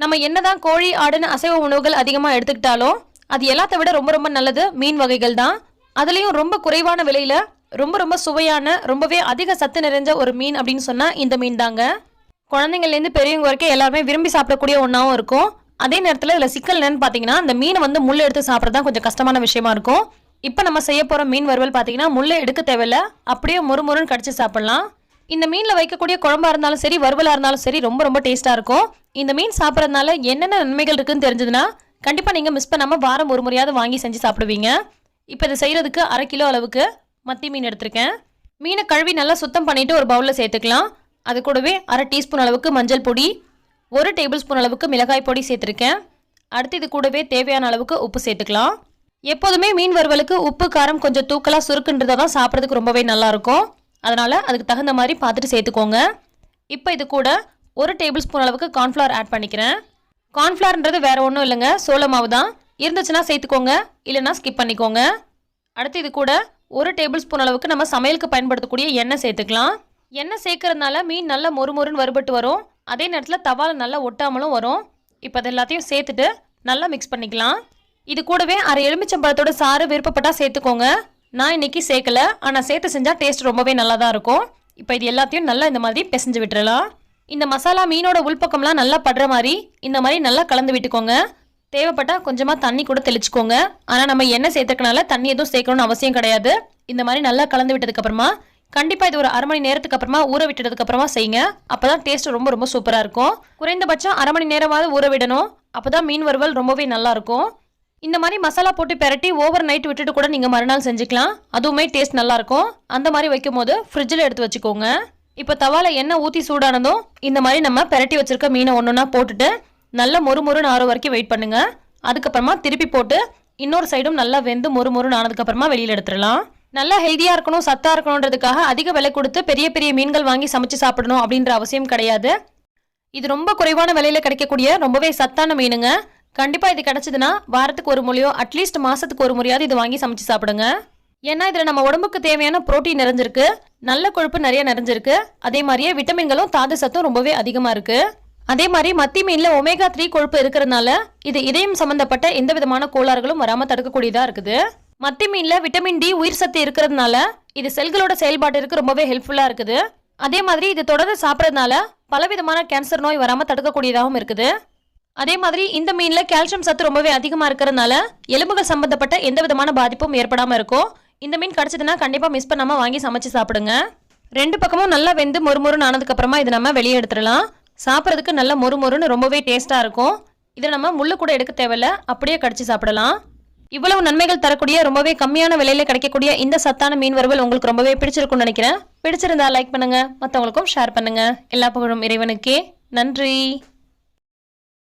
நம்ம என்னதான் கோழி ஆடுன்னு அசைவ உணவுகள் அதிகமாக எடுத்துக்கிட்டாலும் அது எல்லாத்த விட ரொம்ப ரொம்ப நல்லது மீன் வகைகள் தான். அதுலேயும் ரொம்ப குறைவான விலையில் ரொம்ப ரொம்ப சுவையான ரொம்பவே அதிக சத்து நிறைஞ்ச ஒரு மீன் அப்படின்னு சொன்னால் இந்த மீன் தாங்க. குழந்தைங்கள்லேருந்து பெரியவங்க வரைக்கும் எல்லாருமே விரும்பி சாப்பிடக்கூடிய ஒன்றாவும் இருக்கும். அதே நேரத்தில் இதில் சிக்கல் என்னன்னு பார்த்தீங்கன்னா இந்த மீனை வந்து முள்ளை எடுத்து சாப்பிட்றது தான் கொஞ்சம் கஷ்டமான விஷயமா இருக்கும். இப்போ நம்ம செய்ய போகிற மீன் வறுவல் பார்த்தீங்கன்னா முள்ளை எடுக்க தேவையில்ல. அப்படியே முறுமுறுன்னு கடிச்சு சாப்பிட்லாம். இந்த மீனில் வைக்கக்கூடிய குழம்பா இருந்தாலும் சரி வறுவலாக இருந்தாலும் சரி ரொம்ப ரொம்ப டேஸ்ட்டாக இருக்கும். இந்த மீன் சாப்பிட்றதுனால என்னென்ன நன்மைகள் இருக்குதுன்னு தெரிஞ்சதுன்னா கண்டிப்பாக நீங்கள் மிஸ் பண்ணாமல் வாரம் ஒரு முறையாவது வாங்கி செஞ்சு சாப்பிடுவீங்க. இப்போ இதை செய்கிறதுக்கு அரை கிலோ அளவுக்கு மத்தி மீன் எடுத்திருக்கேன். மீனை கழுவி நல்லா சுத்தம் பண்ணிவிட்டு ஒரு பவுலில் சேர்த்துக்கலாம். அது கூடவே அரை டீஸ்பூன் அளவுக்கு மஞ்சள் பொடி ஒரு டேபிள் ஸ்பூன் அளவுக்கு மிளகாய் பொடி சேர்த்துருக்கேன். அடுத்து இது கூடவே தேவையான அளவுக்கு உப்பு சேர்த்துக்கலாம். எப்போதுமே மீன் வறுவலுக்கு உப்பு காரம் கொஞ்சம் தூக்கலாக சுருக்குன்றதை தான் சாப்பிட்றதுக்கு ரொம்பவே நல்லாயிருக்கும் அதனால் அதுக்கு தகுந்த மாதிரி பார்த்துட்டு சேர்த்துக்கோங்க. இப்போ இது கூட ஒரு டேபிள் ஸ்பூன் அளவுக்கு கார்ன்ஃப்ளவர் ஆட் பண்ணிக்கிறேன். கார்ன்ஃப்ளவர்ன்றது வேறு ஒன்றும் இல்லைங்க சோள மாவு தான். இருந்துச்சுன்னா சேர்த்துக்கோங்க இல்லைன்னா ஸ்கிப் பண்ணிக்கோங்க. அடுத்து இது கூட ஒரு டேபிள் ஸ்பூன் அளவுக்கு நம்ம சமையலுக்கு பயன்படுத்தக்கூடிய எண்ணெய் சேர்த்துக்கலாம். எண்ணெய் சேர்க்கறதுனால மீன் நல்லா மொறுமொறுன்னு வறுபட்டு வரும். அதே நேரத்தில் தவால் நல்லா ஒட்டாமலும் வரும். இப்போ அது எல்லாத்தையும் சேர்த்துட்டு நல்லா மிக்ஸ் பண்ணிக்கலாம். இது கூடவே அரை எலுமிச்சம்பழத்தோட சாறு விருப்பப்பட்டால் சேர்த்துக்கோங்க. நான் இன்றைக்கி சேர்க்கல. ஆனால் சேர்த்து செஞ்சால் டேஸ்ட் ரொம்பவே நல்லா தான் இருக்கும். இப்போ இது எல்லாத்தையும் நல்லா இந்த மாதிரி பிசைஞ்சு விட்டுறலாம். இந்த மசாலா மீனோட உள்பக்கம்லாம் நல்லா படுற மாதிரி இந்த மாதிரி நல்லா கலந்து விட்டுக்கோங்க. தேவைப்பட்டால் கொஞ்சமாக தண்ணி கூட தெளிச்சுக்கோங்க. ஆனால் நம்ம எண்ணெய் சேர்த்துக்கனால தண்ணி எதுவும் சேர்க்கணும்னு அவசியம் கிடையாது. இந்த மாதிரி நல்லா கலந்து விட்டதுக்கப்புறமா கண்டிப்பாக இது ஒரு அரை மணி நேரத்துக்கு அப்புறமா ஊற விட்டதுக்கு அப்புறமா செய்யுங்க. அப்பதான் டேஸ்ட் ரொம்ப ரொம்ப சூப்பராக இருக்கும். குறைந்தபட்சம் அரை மணி நேரமாவது ஊற விடணும். அப்போ தான் மீன் வறுவல் ரொம்பவே நல்லாயிருக்கும் இந்த மாதிரி மசாலா போட்டு பெரட்டி ஓவர் நைட் விட்டுட்டு கூட நீங்கள் மறுநாள் செஞ்சுக்கலாம். அதுவுமே டேஸ்ட் நல்லாயிருக்கும் அந்த மாதிரி வைக்கும் போது ஃப்ரிட்ஜில் எடுத்து வச்சுக்கோங்க. இப்போ தவால எண்ணெய் ஊற்றி சூடானதும் இந்த மாதிரி நம்ம பெரட்டி வச்சுருக்க மீனை ஒன்றுனா போட்டுட்டு நல்லா மொறு மொறுன்னு ஆற வரைக்கும் வெயிட் பண்ணுங்கள் அதுக்கப்புறமா திருப்பி போட்டு இன்னொரு சைடும் நல்லா வெந்து மொறு மொறுன்னு ஆனதுக்கப்புறமா வெளியில் எடுத்துடலாம். நல்லா ஹெல்தியாக இருக்கணும் சத்தாக இருக்கணுன்றதுக்காக அதிக விலை கொடுத்து பெரிய பெரிய மீன்கள் வாங்கி சமைச்சு சாப்பிடணும் அப்படின்ற அவசியம் கிடையாது. இது ரொம்ப குறைவான விலையில் கிடைக்கக்கூடிய ரொம்பவே சத்தான மீனுங்க. கண்டிப்பாக இது கிடச்சிதுன்னா வாரத்துக்கு ஒரு முறையோ அட்லீஸ்ட் மாதத்துக்கு ஒரு முறையாவது இது வாங்கி சமைச்சு சாப்பிடுங்க. ஏன்னா இதில் நம்ம உடம்புக்கு தேவையான புரோட்டீன் நிறைஞ்சிருக்கு. நல்ல கொழுப்பு நிறைய நிறைஞ்சிருக்கு. அதே மாதிரியே விட்டமின்களும் தாது சத்தும் ரொம்பவே அதிகமாக இருக்கு. அதே மாதிரி மத்தி மீனில் ஒமேகா த்ரீ கொழுப்பு இருக்கிறதுனால இது இதயம் சம்பந்தப்பட்ட எந்த விதமான கோளாறுகளும் வராமல் தடுக்கக்கூடியதாக இருக்குது. மத்தி மீனில் விட்டமின் டி உயிர் சத்து இருக்கிறதுனால இது செல்களோட செயல்பாட்டிற்கு ரொம்பவே ஹெல்ப்ஃபுல்லாக இருக்குது. அதே மாதிரி இது தொடர்ந்து சாப்பிட்றதுனால பலவிதமான கேன்சர் நோய் வராமல் தடுக்கக்கூடியதாகவும் இருக்குது. அதே மாதிரி இந்த மீன்ல கால்சியம் சத்து ரொம்பவே அதிகமா இருக்கிறதுனால எலும்புகள் சம்பந்தப்பட்ட எந்த விதமான பாதிப்பும் ஏற்படாம இருக்கும். இந்த மீன் கிடைச்சதுன்னா கண்டிப்பா மிஸ் பண்ணாம வாங்கி சமைச்சு சாப்பிடுங்க. ரெண்டு பக்கமும் நல்லா வெந்து மொறுமொறுன்னு ஆனதுக்கு அப்புறமா இதை நம்ம வெளியே எடுத்துடலாம். சாப்பிட்றதுக்கு நல்ல மொறுமொறுன்னு ரொம்பவே டேஸ்டா இருக்கும். இதை நம்ம முள்ளு கூட எடுக்க தேவையில்ல அப்படியே கடிச்சு சாப்பிடலாம். இவ்வளவு நன்மைகள் தரக்கூடிய ரொம்பவே கம்மியான விலையில கிடைக்கக்கூடிய இந்த சத்தான மீன் வறுவல் உங்களுக்கு ரொம்பவே பிடிச்சிருக்கும்னு நினைக்கிறேன். பிடிச்சிருந்தா லைக் பண்ணுங்க மற்றவங்களுக்கும் ஷேர் பண்ணுங்க. எல்லா புகழும் இறைவனுக்கே. நன்றி.